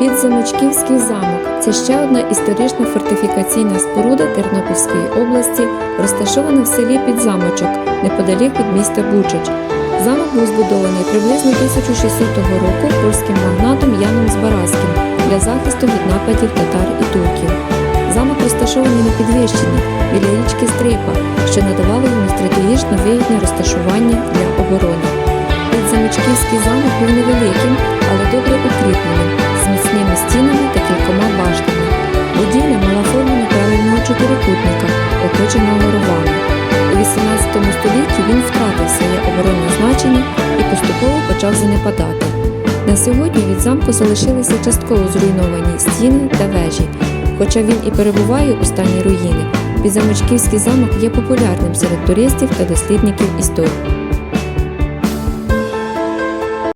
Підзамочківський замок це ще одна історична фортифікаційна споруда Тернопільської області, розташована в селі Підзамочок, неподалік від міста Бучач. Замок був збудований приблизно 1600 року польським магнатом Яном Збаразьким для захисту від нападів татар і турків. Замок розташований на підвищенні біля річки Стрипа, що надавало йому стратегічно вигідне розташування для оборони. Підзамочківський замок був невеликим, чотирикутника, оточеного ровами. У 18 столітті він втратив своє оборонне значення і поступово почав занепадати. На сьогодні від замку залишилися частково зруйновані стіни та вежі. Хоча він і перебуває у стані руїни, Пізамочківський замок є популярним серед туристів та дослідників історії.